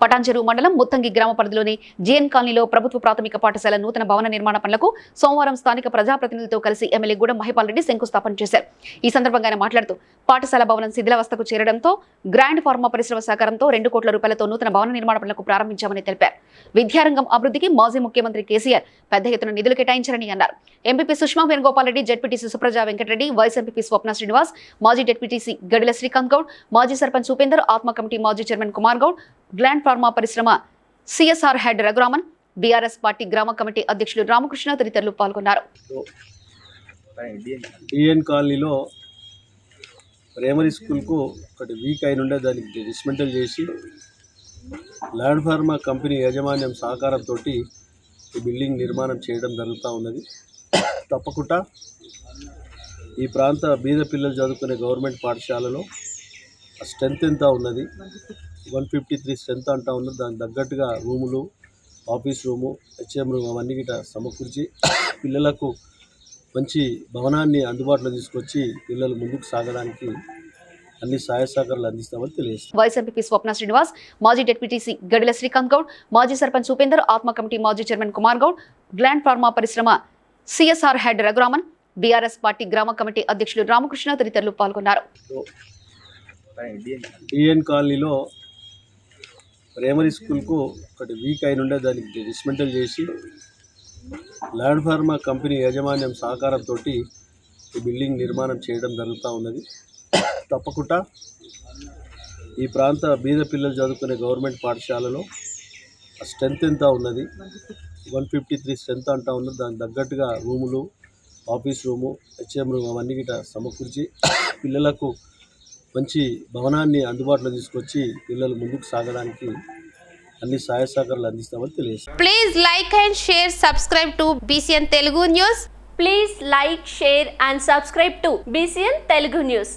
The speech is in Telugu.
పటాన్చెరు మండలం ముత్తంగి గ్రామ పరిధిలోని జిఎన్ కాలనీలో ప్రభుత్వ ప్రాథమిక పాఠశాల నూతన భవన నిర్మాణ పనులకు సోమవారం స్థానిక ప్రజాప్రతినిధులతో కలిసి ఎమ్మెల్యే గూడెం మహిపాల్ రెడ్డి శంకుస్థాపన చేశారు. ఈ సందర్భంగా ఆయన మాట్లాడుతూ పాఠశాల భవనం శిథిలావస్థకు చేరడంతో గ్రాండ్ ఫార్మా పరిశ్రమ సహకారంతో రెండు కోట్ల రూపాయలతో నూతన భవన నిర్మాణ పనులకు ప్రారంభించామని తెలిపారు. విద్యారంగం అభివృద్ధికి మాజీ ముఖ్యమంత్రి కేసీఆర్ పెద్ద ఎత్తున నిధులు కేటాయించారని అన్నారు. MPP Sushma Venugopal Reddy ZPTC Supraja Venkatareddy vice MPP Swapna Srinivas మాజీ డిప్యూటీసీ గడిల శ్రీకాంత్ గౌడ్ మాజీ సర్పంచ్ ఉపేందర్ ఆత్మ కమిటీ మాజీ chairman Kumar Goud Gland Pharma పరిశ్రమ CSR head Raghuraman BRS party గ్రామ కమిటీ అధ్యక్షులు రామకృష్ణ తదితరులు పాల్గొన్నారు. డిఎన్ కాలనీలో ప్రైమరీ స్కూల్కు ఒకటి వీక్ అయిన ఉండే దానికి డిస్మెంటల్ చేసి ల్యాండ్ ఫార్మా కంపెనీ యాజమాన్యం సహకారంతో ఈ బిల్డింగ్ నిర్మాణం చేయడం జరుగుతూ ఉన్నది. తప్పకుండా ఈ ప్రాంత బీద పిల్లలు చదువుకునే గవర్నమెంట్ పాఠశాలలో స్ట్రెంత్ ఎంత ఉన్నది? వన్ ఫిఫ్టీ త్రీ స్ట్రెంత్ అంటా ఉన్నది. దానికి తగ్గట్టుగా రూములు ఆఫీస్ రూము హెచ్ఎం రూమ్ అవన్నీ గిట సమకూర్చి పిల్లలకు మంచి భవనాన్ని అందుబాటులో తీసుకొచ్చి పిల్లలు ముందుకు సాగడానికి అన్ని సహాయ సహకారాలు అందిస్తామని తెలియజేస్తాం వైస్ ఎంపీపీ స్వప్న శ్రీనివాస్ మాజీ డిప్యూటీసీ గడిల శ్రీకాంత్ గౌడ్ మాజీ సర్పంచ్ ఉపేందర్ ఆత్మ కమిటీ మాజీ chairman Kumar Goud Gland Pharma పరిశ్రమ CSR head Raghuraman BRS party గ్రామ కమిటీ అధ్యక్షులు రామకృష్ణ తదితరులు పాల్గొన్నారు. డిఎన్ కాలనీలో ప్రైమరీ స్కూల్కు ఒకటి వీక్ అయిన ఉండే దానికి డిస్మెంటల్ చేసి ల్యాండ్ ఫార్మా కంపెనీ యాజమాన్యం సహకారంతో ఈ బిల్డింగ్ నిర్మాణం చేయడం జరుగుతూ ఉన్నది. తప్పకుండా ఈ ప్రాంత బీద పిల్లలు చదువుకునే గవర్నమెంట్ పాఠశాలలో స్ట్రెంత్ ఎంత ఉన్నది? వన్ ఫిఫ్టీ త్రీ స్ట్రెంత్ అంటూ ఉన్నది. దానికి తగ్గట్టుగా రూములు ఆఫీస్ రూము హెచ్ఎం రూమ్ అవన్నీ గిట సమకూర్చి పిల్లలకు మంచి భవనాన్ని అందుబాటులో తీసుకొచ్చి పిల్లలు ముందుకు సాగడానికి అన్ని సహాయ సహకారాలు అందిస్తామని తెలియదు please like and share subscribe to BCN Telugu news please like share and subscribe to BCN Telugu news